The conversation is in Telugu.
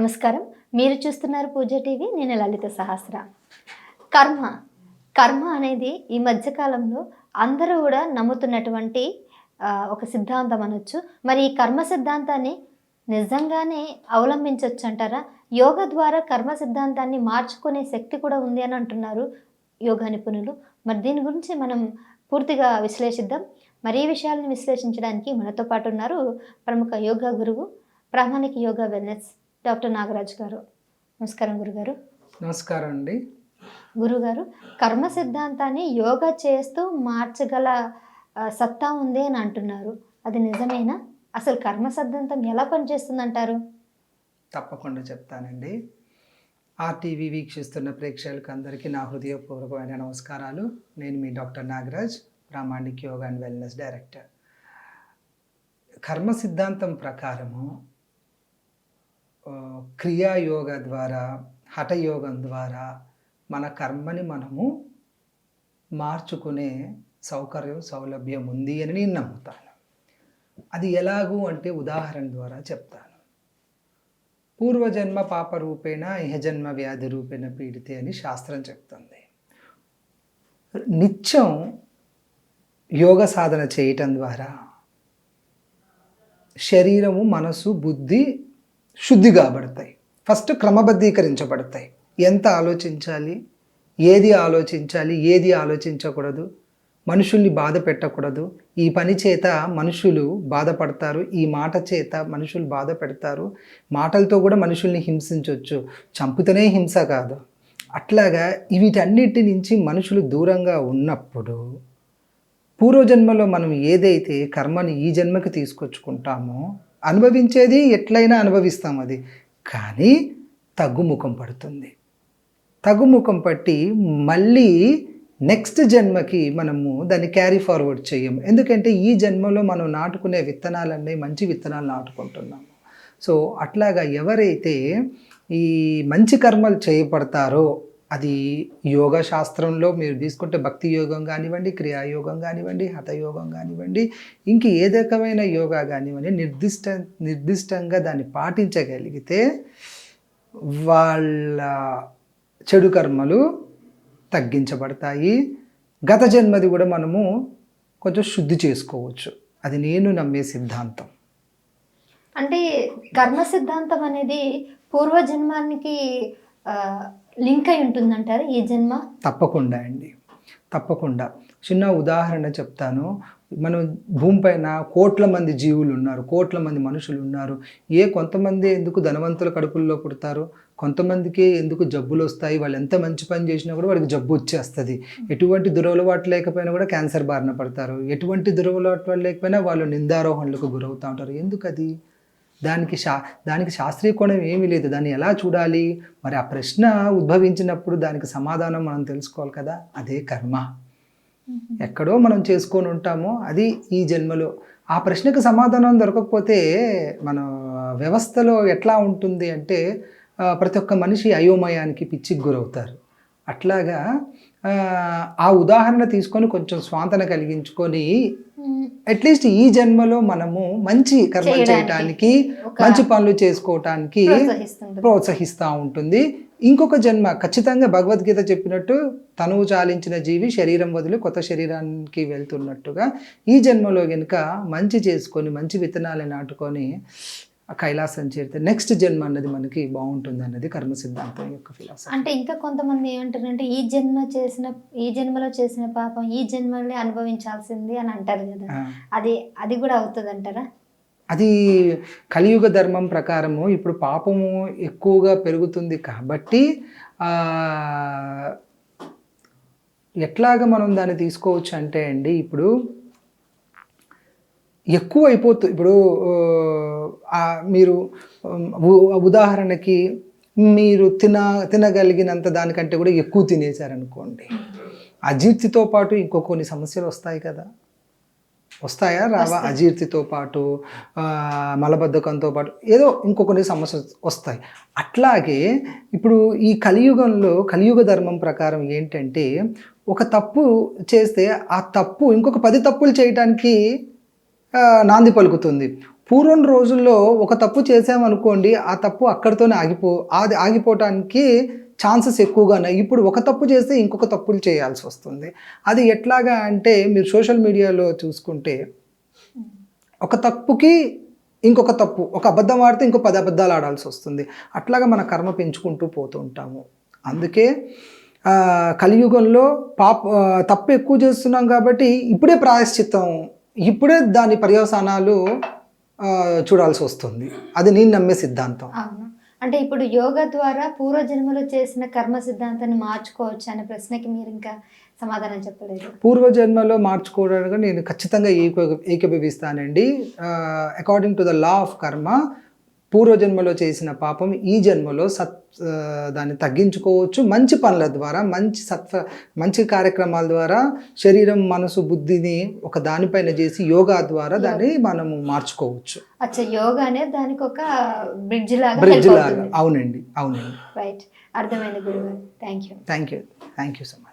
నమస్కారం. మీరు చూస్తున్నారు పూజ టీవీ. నేను లలిత సహస్ర. కర్మ. కర్మ అనేది ఈ మధ్యకాలంలో అందరూ కూడా నమ్ముతున్నటువంటి ఒక సిద్ధాంతం అనొచ్చు. మరి ఈ కర్మ సిద్ధాంతాన్ని నిజంగానే అవలంబించవచ్చు అంటారా? యోగ ద్వారా కర్మ సిద్ధాంతాన్ని మార్చుకునే శక్తి కూడా ఉంది అని అంటున్నారు యోగా నిపుణులు. మరి దీని గురించి మనం పూర్తిగా విశ్లేషిద్దాం. మరి ఈ విషయాలను విశ్లేషించడానికి మనతో పాటు ఉన్నారు ప్రముఖ యోగా గురువు ప్రామాణిక యోగా వెల్నెస్ డాక్టర్ నాగరాజ్ గారు. నమస్కారం గురుగారు. నమస్కారం అండి. గురుగారు కర్మ సిద్ధాంతాన్ని యోగా చేస్తూ మార్చగల సత్తా ఉంది అని అంటున్నారు. అది నిజమేనా? అసలు కర్మ సిద్ధాంతం ఎలా పనిచేస్తుంది అంటారు తప్పకుండా చెప్తానండి. ఆర్టీవీ వీక్షిస్తున్న ప్రేక్షకులకు అందరికీ నా హృదయపూర్వకమైన నమస్కారాలు. నేను మీ doctor Nagaraj Pramanik yoga and wellness director. కర్మ సిద్ధాంతం ప్రకారము క్రియాయోగ ద్వారా హఠయోగం ద్వారా మన కర్మని మనము మార్చుకునే సౌకర్యం సౌలభ్యం ఉంది అని నేను నమ్ముతాను. అది ఎలాగూ అంటే ఉదాహరణ ద్వారా చెప్తాను. పూర్వజన్మ పాప రూపేణ ఇహజన్మ వ్యాధి రూపేణ పీడితే అని శాస్త్రం చెప్తుంది. నిత్యం యోగ సాధన చేయటం ద్వారా శరీరము మనసు బుద్ధి శుద్ధి కాబడతాయి ఫస్ట్ క్రమబద్ధీకరించబడతాయి. ఎంత ఆలోచించాలి? ఏది ఆలోచించాలి? ఏది ఆలోచించకూడదు? మనుషుల్ని బాధ పెట్టకూడదు. ఈ పని చేత మనుషులు బాధపడతారు. ఈ మాట చేత మనుషులు బాధ పెడతారు. మాటలతో కూడా మనుషుల్ని హింసించవచ్చు చంపుతూనే హింస కాదు. అట్లాగా వీటన్నిటి నుంచి మనుషులు దూరంగా ఉన్నప్పుడు పూర్వజన్మలో మనం ఏదైతే కర్మని ఈ జన్మకి తీసుకొచ్చుకుంటామో అనుభవించేది ఎట్లయినా అనుభవిస్తాం అది. కానీ తగ్గుముఖం పడుతుంది. తగ్గుముఖం పట్టి మళ్ళీ నెక్స్ట్ జన్మకి మనము దాన్ని క్యారీ ఫార్వర్డ్ చేయము ఎందుకంటే ఈ జన్మలో మనం నాటుకునే విత్తనాలన్నీ మంచి విత్తనాలు నాటుకుంటున్నాము. సో అట్లాగా ఎవరైతే ఈ మంచి కర్మలు చేయబడతారో అది యోగా శాస్త్రంలో మీరు తీసుకుంటే భక్తి యోగం కానివ్వండి క్రియాయోగం కానివ్వండి హతయోగం కానివ్వండి ఇంక ఏ రకమైన యోగా కానివ్వండి నిర్దిష్ట నిర్దిష్టంగా దాన్ని పాటించగలిగితే వాళ్ళ చెడు కర్మలు తగ్గించబడతాయి. గత జన్మది కూడా మనము కొంచెం శుద్ధి చేసుకోవచ్చు. అది నేను నమ్మే సిద్ధాంతం. అంటే కర్మ సిద్ధాంతం అనేది పూర్వజన్మానికి లింక్ అయి ఉంటుందంటారు? ఈ జన్మ? తప్పకుండా అండి. తప్పకుండా. చిన్న ఉదాహరణ చెప్తాను. మనం భూమిపైన కోట్ల మంది జీవులు ఉన్నారు కోట్ల మంది మనుషులు ఉన్నారు. ఏ కొంతమంది ఎందుకు ధనవంతుల కడుపుల్లో పుడతారు? కొంతమందికి ఎందుకు జబ్బులు వస్తాయి? వాళ్ళు ఎంత మంచి పని చేసినా కూడా వాళ్ళకి జబ్బు వచ్చేస్తుంది. ఎటువంటి దురలవాటు లేకపోయినా కూడా క్యాన్సర్ బారిన పడతారు. ఎటువంటి దురలవాటు లేకపోయినా వాళ్ళు నిందారోహణలకు గురవుతూ ఉంటారు. ఎందుకు అది దానికి శా దానికి శాస్త్రీయ కోణం ఏమీ లేదు. దాన్ని ఎలా చూడాలి? మరి ఆ ప్రశ్న ఉద్భవించినప్పుడు దానికి సమాధానం మనం తెలుసుకోవాలి కదా? అదే కర్మ. ఎక్కడో మనం చేసుకొని ఉంటామో అది ఈ జన్మలో. ఆ ప్రశ్నకు సమాధానం దొరకకపోతే మన వ్యవస్థలో ఎట్లా ఉంటుంది అంటే ప్రతి ఒక్క మనిషి అయోమయానికి పిచ్చికి గురవుతారు. అట్లాగా ఆ, ఉదాహరణ తీసుకొని కొంచెం స్వాంతన కలిగించుకొని. అట్లీస్ట్ ఈ జన్మలో మనము మంచి కర్మ చేయటానికి మంచి పనులు చేసుకోవటానికి ప్రోత్సహిస్తూ ఉంటుంది. ఇంకొక జన్మ ఖచ్చితంగా భగవద్గీత చెప్పినట్టు తనువు చాలించిన జీవి శరీరం వదిలి కొత్త శరీరానికి వెళ్తున్నట్టుగా ఈ జన్మలో కనుక మంచి చేసుకొని మంచి విత్తనాలు నాటుకొని ఆ కైలాసం చేరితే నెక్స్ట్ జన్మ అన్నది మనకి బాగుంటుంది అన్నది కర్మ సిద్ధాంతం యొక్క ఫిలాసఫీ అంటే ఇంకా కొంతమంది ఏమంటారంటే ఈ జన్మ చేసిన ఈ జన్మలో చేసిన పాపం ఈ జన్మలో అనుభవించాల్సింది అని అంటారు కదా. అది అది కూడా అవుతుంది అంటారా అది కలియుగ ధర్మం ప్రకారము ఇప్పుడు పాపము ఎక్కువగా పెరుగుతుంది కాబట్టి ఎట్లాగ మనం దాన్ని తీసుకోవచ్చు అంటే అండి ఇప్పుడు ఎక్కువ అయిపోతుంది ఇప్పుడు మీరు ఉదాహరణకి మీరు తిన తినగలిగినంత దానికంటే కూడా ఎక్కువ తినేశారనుకోండి. అజీర్తితో పాటు ఇంకో కొన్ని సమస్యలు వస్తాయి కదా. వస్తాయా? రావా? అజీర్తితో పాటు మలబద్ధకంతో పాటు ఏదో ఇంకో కొన్ని సమస్యలు వస్తాయి. అట్లాగే ఇప్పుడు ఈ కలియుగంలో కలియుగ ధర్మం ప్రకారం ఏంటంటే ఒక తప్పు చేస్తే ఆ తప్పు ఇంకొక పది తప్పులు చేయటానికి నాంది పలుకుతుంది. పూర్వం రోజుల్లో ఒక తప్పు చేసామనుకోండి ఆ తప్పు అక్కడితోనే ఆగిపో అది ఆగిపోవటానికి ఛాన్సెస్ ఎక్కువగా ఉన్నాయి ఇప్పుడు ఒక తప్పు చేస్తే ఇంకొక తప్పులు చేయాల్సి వస్తుంది. అది ఎట్లాగా అంటే మీరు సోషల్ మీడియాలో చూసుకుంటే ఒక తప్పుకి ఇంకొక తప్పు ఒక అబద్ధం ఆడితే ఇంకో పది అబద్ధాలు ఆడాల్సి వస్తుంది. అట్లాగా మన కర్మ పెంచుకుంటూ పోతూ ఉంటాము. అందుకే కలియుగంలో పాప తప్పు ఎక్కువ చేస్తున్నాం కాబట్టి ఇప్పుడే ప్రాయశ్చిత్తం ఇప్పుడే దాని పర్యవసానాలు చూడాల్సి వస్తుంది. అది నేను నమ్మే సిద్ధాంతం. అవును. అంటే ఇప్పుడు యోగా ద్వారా పూర్వజన్మలో చేసిన కర్మ సిద్ధాంతాన్ని మార్చుకోవచ్చు అనే ప్రశ్నకి మీరు ఇంకా సమాధానం చెప్పలేదు. పూర్వజన్మలో మార్చుకోవడానికి నేను ఖచ్చితంగా ఏక ఏకీభవిస్తానండి. According to the law of karma పూర్వజన్మలో చేసిన పాపం ఈ జన్మలో సత్ దాన్ని తగ్గించుకోవచ్చు. మంచి పనుల ద్వారా మంచి సత్వ మంచి కార్యక్రమాల ద్వారా శరీరం మనసు బుద్ధిని ఒక దానిపైన చేసి యోగా ద్వారా దాన్ని మనము మార్చుకోవచ్చు. అచ్చా యోగా అనేది దానికి ఒక బ్రిడ్జ్ లాగా బ్రిడ్జ్ లాగా. అవునండి అవునండి. రైట్. అర్థమైంది గురుగారు. Thank you thank you thank you so much